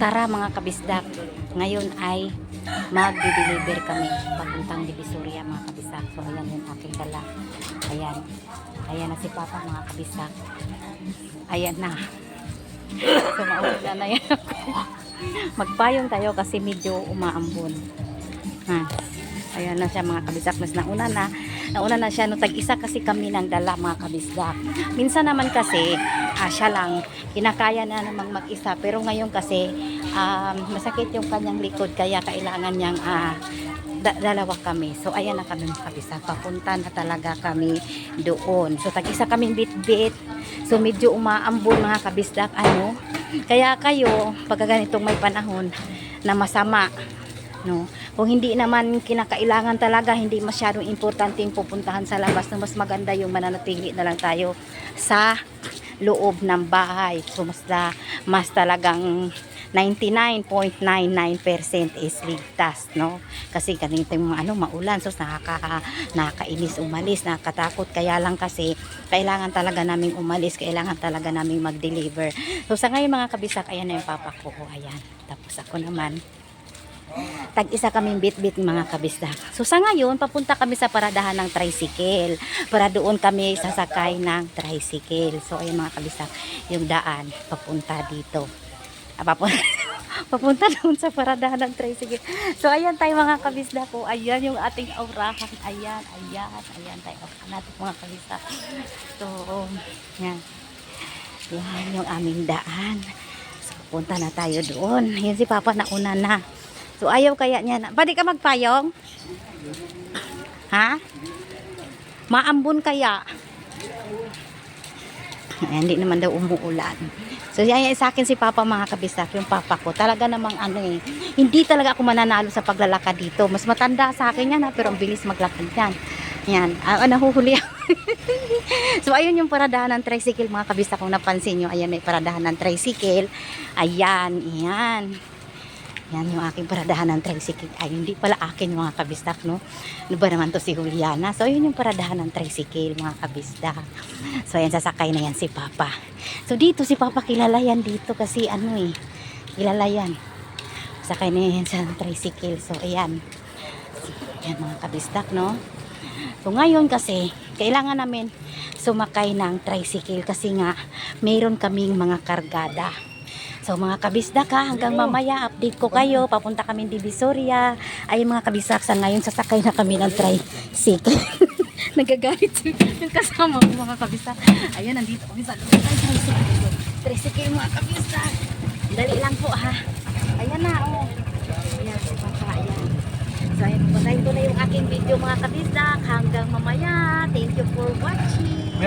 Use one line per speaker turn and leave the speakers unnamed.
Tara mga kabisdak, ngayon ay mag-deliver kami papuntang Divisoria mga kabisdak. So ayan yung aking dala. Ayan. Ayan na si Papa mga kabisdak. Ayan na. So mauna na yan ako. Magpayong tayo kasi medyo umaambon. Ha. Ayan na siya mga kabisdak. Mas nauna na. Nauna na siya. No, tag-isa kasi kami ng dala mga kabisdak. Minsan naman kasi, ah, siya lang, kinakaya na namang mag-isa. Pero ngayon kasi, um, masakit yung kanyang likod. Kaya kailangan niyang ah, da- dalawa kami. So, ayan na kami mga kabisdak. Papunta na talaga kami doon. So, tag-isa kaming bit-bit. So, medyo umaambon mga kabisdak. Ano? Kaya kayo, pagka ganitong may panahon na masama, no? Kung hindi naman kinakailangan talaga, hindi masyadong importante yung pupuntahan sa labas, na mas maganda yung mananatili na lang tayo sa loob ng bahay. So, mas, na, mas talagang 99.99% is ligtas, no? Kasi ganito yung ano, maulan, so nakaka, nakakainis umalis, nakakatakot. Kaya lang kasi, kailangan talaga naming umalis, kailangan talaga naming mag-deliver. So, sa ngayon mga kabisak, ayan na yung papa ko. Ayan. Tapos ako naman, tag-isa kaming bit-bit mga kabisdak. So sa ngayon, papunta kami sa paradahan ng tricycle para doon kami sasakay ng tricycle. So ayun mga kabisdak, yung daan papunta dito. Ah, papunta, papunta doon sa paradahan ng tricycle. So ayan tayo mga kabisdak ko. Ayan yung ating aurahan. Ayan, ayan, ayan tayo. Aurahan natin mga kabisdak. So, yan. Yan yung aming daan. So, punta na tayo doon. Yan si Papa na una na. So, ayaw kaya niya na. Pwede ka magpayong? Ha? Maambon kaya? Ayan, hindi naman daw umuulan. So, yan yan sa akin si Papa mga kabisak, yung Papa ko. Talaga namang ano eh, hindi talaga ako mananalo sa paglalakad dito. Mas matanda sa akin yan ha, pero ang bilis maglakad yan. Yan, ah, nahuhuli ako. so, ayun yung paradahan ng tricycle mga kabisa kung napansin nyo. Ayan, may paradahan ng tricycle. Ayan, ayan. Yan yung aking paradahan ng tricycle. Ay, hindi pala akin mga kabistak, no? Ano ba naman to si Juliana? So, yun yung paradahan ng tricycle, mga kabistak. So, ayan, sasakay na yan si Papa. So, dito si Papa kilala yan dito kasi ano eh, kilala yan. Sakay na yan sa tricycle. So, ayan. Yan mga kabistak, no? So, ngayon kasi, kailangan namin sumakay ng tricycle kasi nga, mayroon kaming mga kargada. So mga kabisdak ha, hanggang mamaya update ko kayo. Papunta kami Divisoria. Ay mga kabisdak, sa ngayon sasakay na kami ng tricycle. Nagagalit yung kasama ko mga kabisdak. Ayun, nandito kami sa tricycle. Tricycle mga kabisdak. Dali lang po ha. Ayan na, oh. Ayan, si Papa, ayan. So, ayan, patayin ko na yung aking video mga kabisdak. Hanggang mamaya. Thank you for watching.